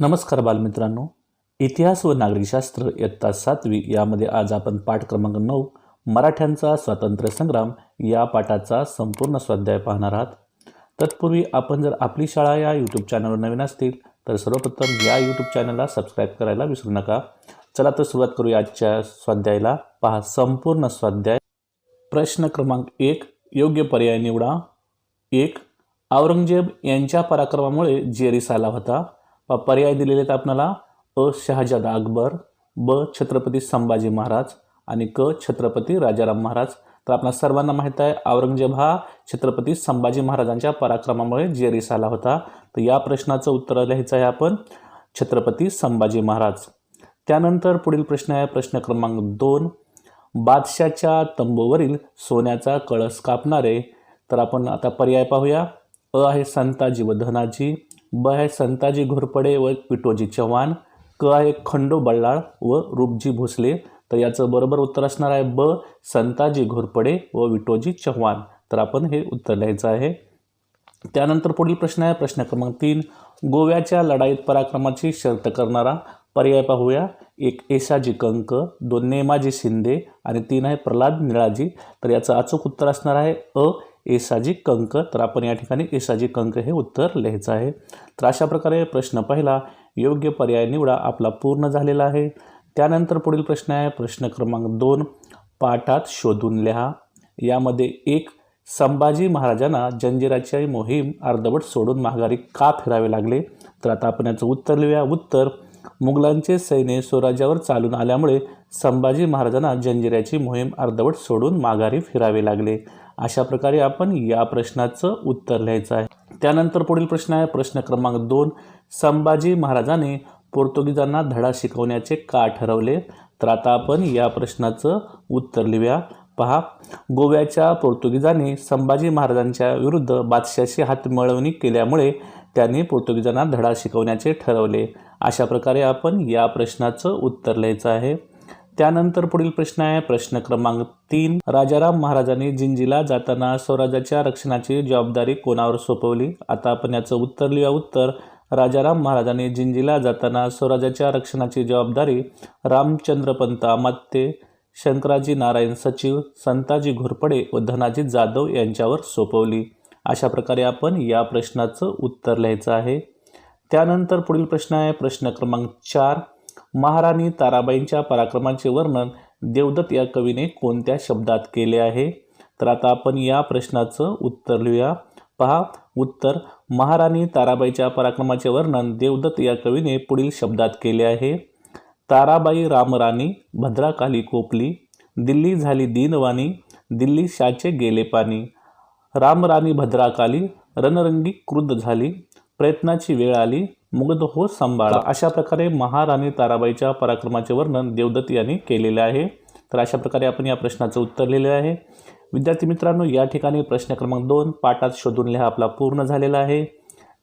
नमस्कार बालमित्रांनो. इतिहास व नागरिकशास्त्र इयत्ता सातवी यामध्ये आज आपण पाठ क्रमांक नऊ मराठ्यांचा स्वातंत्र्य संग्राम या पाठाचा संपूर्ण स्वाध्याय पाहणार आहात. तत्पूर्वी आपण जर आपली शाळा या यूट्यूब चॅनलवर नवीन असतील तर सर्वप्रथम या यूट्यूब चॅनलला सबस्क्राईब करायला विसरू नका. चला तर सुरुवात करूया आजच्या स्वाध्यायाला. पहा संपूर्ण स्वाध्याय. प्रश्न क्रमांक एक योग्य पर्याय निवडा. एक औरंगजेब यांच्या पराक्रमामुळे जेरीस आला होता. पर्याय दिलेले आहेत आपणाला. अ शहाजादा अकबर ब छत्रपती संभाजी महाराज आणि क छत्रपती राजाराम महाराज. तर आपल्या सर्वांना माहीत आहे औरंगजेब हा छत्रपती संभाजी महाराजांच्या पराक्रमामुळे जेरीस आला होता. तर या प्रश्नाचं उत्तर लिहायचं आहे आपण छत्रपती संभाजी महाराज. त्यानंतर पुढील प्रश्न आहे प्रश्न क्रमांक दोन. बादशाच्या तंबूवरील सोन्याचा कळस कापणारे. तर आपण आता पर्याय पाहूया. अ आहे संताजी व धनाजी. ब आहे संताजी घोरपडे व पिटोजी चव्हाण क आहे खंडो बल्लाळ व रूपजी भोसले. तर याचं बरोबर उत्तर असणार आहे ब संताजी घोरपडे व विटोजी चव्हाण. तर आपण हे उत्तर लिहायचं आहे. त्यानंतर पुढील प्रश्न आहे प्रश्न क्रमांक तीन. गोव्याच्या लढाईत पराक्रमाची शर्त करणारा पर्याय पाहूया. एक एसाजी कंक दोन नेमाजी शिंदे आणि तीन आहे प्रल्हाद निळाजी. तर याचं अचूक उत्तर असणार आहे अ एसाजी कंक. तर आपण या ठिकाणी एसाजी कंक हे उत्तर लिहायचं आहे. तर अशा प्रकारे प्रश्न पहिला योग्य पर्याय निवडा आपला पूर्ण झालेला आहे. त्यानंतर पुढील प्रश्न आहे प्रश्न क्रमांक दोन पाठात शोधून लिहा. यामध्ये एक संभाजी महाराजांना जंजिराची मोहीम अर्धवट सोडून माघारी का फिरावे लागले? तर आता आपण याचं उत्तर लिहूया. उत्तर मुघलांचे सैन्य स्वराज्यावर चालून आल्यामुळे संभाजी महाराजांना जंजिऱ्याची मोहीम अर्धवट सोडून माघारी फिरावे लागले. अशा प्रकारे आपण या प्रश्नाचं उत्तर लिहायचं आहे. त्यानंतर पुढील प्रश्न आहे. प्रश्न क्रमांक दोन. संभाजी महाराजांनी पोर्तुगीजांना धडा शिकवण्याचे का ठरवले? तर आता आपण या प्रश्नाचं उत्तर लिहूया. पहा. गोव्याच्या पोर्तुगीजांनी संभाजी महाराजांच्या विरुद्ध बादशाशी हातमिळवणी केल्यामुळे त्यांनी पोर्तुगीजांना धडा शिकवण्याचे ठरवले. अशा प्रकारे आपण या प्रश्नाचं उत्तर लिहायचं आहे. त्यानंतर पुढील प्रश्न आहे. प्रश्न क्रमांक तीन. राजाराम महाराजांनी जिंजीला जाताना स्वराज्याच्या रक्षणाची जबाबदारी कोणावर सोपवली? आता आपण याचं उत्तर लिहूया. उत्तर राजाराम महाराजांनी जिंजीला जाताना स्वराज्याच्या रक्षणाची जबाबदारी रामचंद्रपंत अमात्य शंकराजी नारायण सचिव संताजी घोरपडे व धनाजी जाधव यांच्यावर सोपवली. अशा प्रकारे आपण या प्रश्नाचं उत्तर लिहायचं आहे. त्यानंतर पुढील प्रश्न आहे. प्रश्न क्रमांक चार. महाराणी ताराबाईंच्या पराक्रमाचे वर्णन देवदत्त या कवीने कोणत्या शब्दात केले आहे? तर आता आपण या प्रश्नाचं उत्तर लिहूया. पहा उत्तर महाराणी ताराबाईच्या पराक्रमाचे वर्णन देवदत्त या कवीने पुढील शब्दात केले आहे. ताराबाई रामराणी भद्राकाली कोपली दिल्ली झाली दीनवाणी दिल्ली शाचे गेले पाणी. रामराणी भद्राकाली रणरंगी क्रुद्ध झाली प्रयत्नाची वेळ आली मुग्ध हो सांभाळा अशा प्रकारे महाराणी ताराबाईच्या पराक्रमाचे वर्णन देवदत्त यांनी केलेले आहे. तर अशा प्रकारे आपण या प्रश्नाचं उत्तर लिहिलेलं आहे. विद्यार्थी मित्रांनो या ठिकाणी प्रश्न क्रमांक दोन पाठात शोधून लिहा आपला पूर्ण झालेला आहे.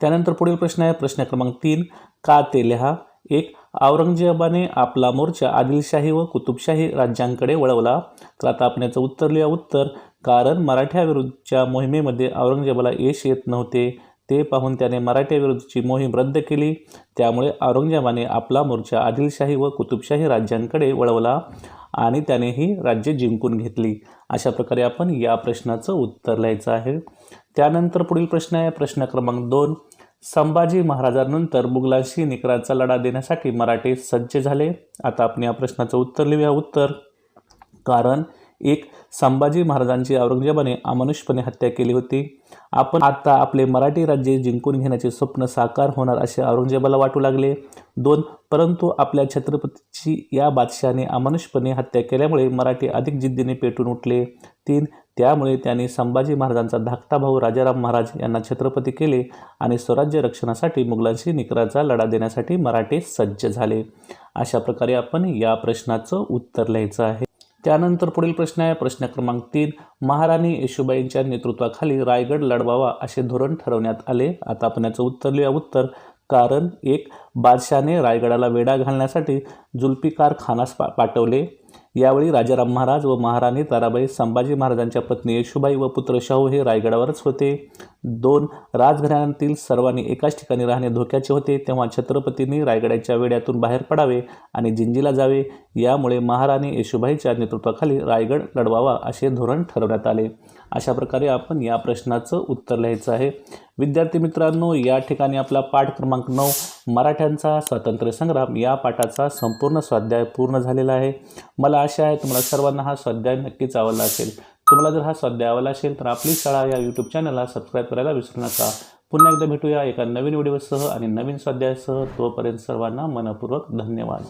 त्यानंतर पुढील प्रश्न आहे प्रश्न क्रमांक तीन का ते लिहा? एक औरंगजेबाने आपला मोर्चा आदिलशाही व कुतुबशाही राज्यांकडे वळवला. तर आता आपण याचं उत्तर लिहा. उत्तर कारण मराठ्याविरुद्धच्या मोहिमेमध्ये औरंगजेबाला यश येत नव्हते. ते पाहून त्याने मराठ्याविरुद्धची मोहीम रद्द केली. त्यामुळे औरंगजेबाने आपला मोर्चा आदिलशाही व कुतुबशाही राज्यांकडे वळवला आणि त्याने ही राज्ये जिंकून घेतली. अशा प्रकारे आपण या प्रश्नाचं उत्तर लिहायचं आहे. त्यानंतर पुढील प्रश्न आहे. प्रश्न क्रमांक दोन. संभाजी महाराजांनंतर मुघलांशी निकराचा लढा देण्यासाठी मराठे सज्ज झाले. आता आपण या प्रश्नाचं उत्तर लिहूया. उत्तर. कारण एक संभाजी महाराजांची औरंगजेबाने अमानुषपणे हत्या केली होती. आपण आता आपले मराठी राज्य जिंकून घेण्याचे स्वप्न साकार होणार असे औरंगजेबाला वाटू लागले. दोन परंतु आपल्या छत्रपतीची या बादशहाने अमानुषपणे हत्या केल्यामुळे मराठी अधिक जिद्दीने पेटून उठले. तीन त्यामुळे त्यांनी संभाजी महाराजांचा धाकटा भाऊ राजाराम महाराज यांना छत्रपती केले आणि स्वराज्य रक्षणासाठी मुघलांशी निकराचा लढा देण्यासाठी मराठे सज्ज झाले. अशा प्रकारे आपण या प्रश्नाचं उत्तर लिहायचं आहे. त्यानंतर पुढील प्रश्न आहे. प्रश्न क्रमांक तीन महाराणी येशूबाईंच्या नेतृत्वाखाली रायगड लढवावा असे धोरण ठरवण्यात आले. आता आपण याचं उत्तर लिहूया. उत्तर कारण एक बादशाने रायगडाला वेढा घालण्यासाठी जुल्पिकार खानास पा पाठवले. यावेळी राजाराम महाराज व महाराणी ताराबाई संभाजी महाराजांच्या पत्नी येशूबाई व पुत्र शाहू हे रायगडावरच होते. दोन राजघराण्यातील सर्वांनी एकाच ठिकाणी राहणे धोक्याचे होते. तेव्हा छत्रपतींनी रायगडाच्या वेड्यातून बाहेर पडावे आणि जिंजीला जावे. यामुळे महाराणी येशूबाईच्या नेतृत्वाखाली रायगड लढवावा असे धोरण ठरवण्यात आले. अशा प्रकारे आपण या प्रश्नाचं उत्तर लिहायचं आहे. विद्यार्थी मित्रांनो या ठिकाणी आपला पाठ क्रमांक नऊ मराठ्यांचा स्वातंत्र्य संग्राम या पाठाचा संपूर्ण स्वाध्याय पूर्ण झालेला आहे. मला आशा आहे तुम्हाला सर्वांना हा स्वाध्याय नक्कीच आवडला असेल. तुम्हाला जर हा स्वाध्याय आवडला असेल तर आपली शाळा या यूट्यूब चॅनलला सबस्क्राईब करायला विसरू नका. पुन्हा एकदा भेटूया एका नवीन व्हिडिओसह आणि नवीन स्वाध्यायासह. तोपर्यंत सर्वांना मनपूर्वक धन्यवाद.